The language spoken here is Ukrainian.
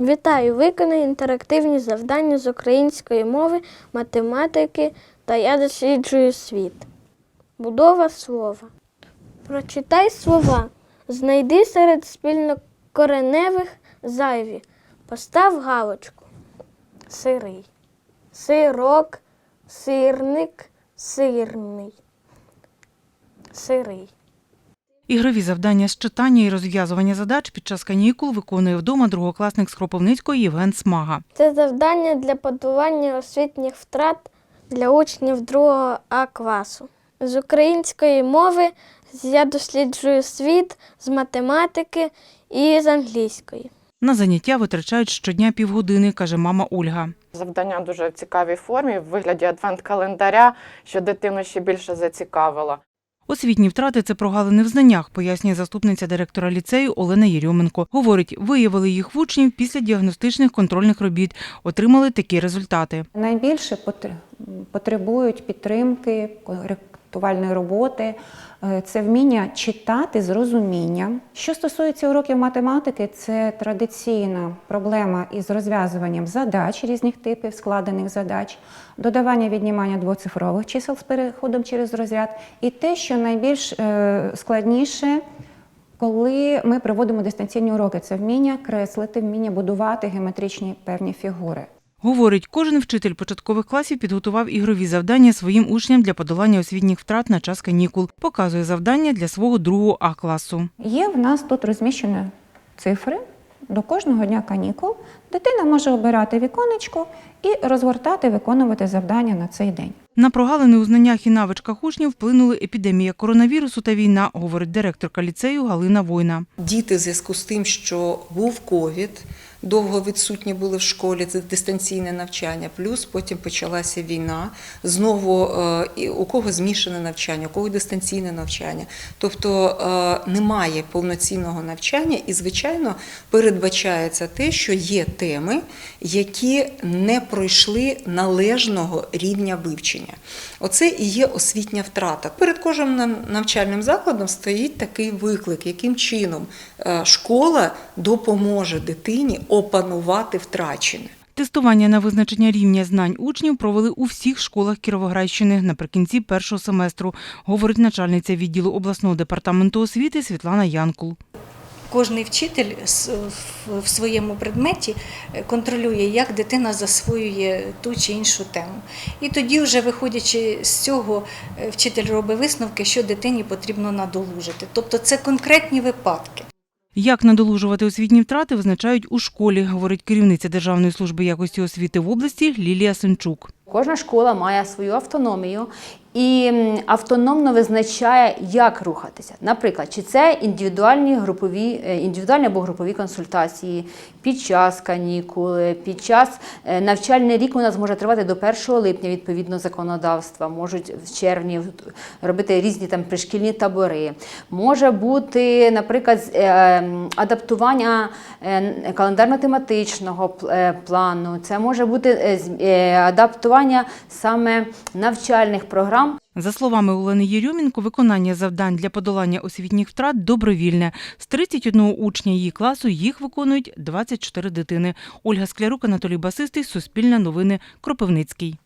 Вітаю! Виконай інтерактивні завдання з української мови, математики та я досліджую світ. Будова слова. Прочитай слова. Знайди серед спільнокореневих зайві. Постав галочку. Сирий. Сирок, сирник, сирний. Сирий. Ігрові завдання з читання і розв'язування задач під час канікул виконує вдома другокласник з Кропивницької Євген Смага. Це завдання для подолання освітніх втрат для учнів 2 А класу. З української мови я досліджую світ, з математики і з англійської. На заняття витрачають щодня півгодини, каже мама Ольга. Завдання дуже в цікавій формі в вигляді адвент-календаря, що дитину ще більше зацікавило. Освітні втрати це прогалини в знаннях, пояснює заступниця директора ліцею Олена Єрьоменко. Говорить, виявили їх учнів після діагностичних контрольних робіт, отримали такі результати. Найбільше потр- потребують підтримки, коректувальної роботи. Е, Це вміння читати з розумінням. Що стосується уроків математики, це традиційна проблема із розв'язуванням задач різних типів, складених задач, додавання віднімання двоцифрових чисел з переходом через розряд. І те, що найбільш е, складніше, коли ми проводимо дистанційні уроки, це вміння креслити, вміння будувати геометричні певні фігури. Говорить, кожен вчитель початкових класів підготував ігрові завдання своїм учням для подолання освітніх втрат на час канікул. Показує завдання для свого другого А класу. Є в нас тут розміщені цифри. До кожного дня канікул дитина може обирати віконечко і розгортати, виконувати завдання на цей день. На прогалини у знаннях і навичках учнів вплинули епідемія коронавірусу та війна, говорить директорка ліцею Галина Война. Діти в зв'язку з тим, що був ковід, довго відсутні були в школі, це дистанційне навчання, плюс потім почалася війна. Знову е, у кого змішане навчання, у кого дистанційне навчання. Тобто е, немає повноцінного навчання, і, звичайно, передбачається те, що є теми, які не пройшли належного рівня вивчення. Оце і є освітня втрата. Перед кожним навчальним закладом стоїть такий виклик, яким чином е, школа допоможе дитині опанувати втрачене. Тестування на визначення рівня знань учнів провели у всіх школах Кіровоградщини наприкінці першого семестру, говорить начальниця відділу обласного департаменту освіти Світлана Янкул. Кожний вчитель в- своєму предметі контролює, як дитина засвоює ту чи іншу тему. І тоді, вже виходячи з цього, е, вчитель робить висновки, що дитині потрібно надолужити. Тобто це конкретні випадки. Як надолужувати освітні втрати, визначають у школі, говорить керівниця Державної служби якості освіти в області Лілія Сенчук. Кожна школа має свою автономію і автономно визначає, як рухатися. Наприклад, чи це індивідуальні групові, е, індивідуальні або групові консультації під час канікул, під час е, навчальний рік у нас може тривати до 1 липня відповідно законодавства. Можуть в червні робити різні там пришкільні табори. Може бути, наприклад, е, адаптування календарно-тематичного плану. Це може бути адаптування саме навчальних програм. За словами Олени Єрюмінко, виконання завдань для подолання освітніх втрат добровільне. З 31 учня її класу їх виконують 24 дитини. Ольга Склярук, Анатолій Басистий, Суспільне новини, Кропивницький.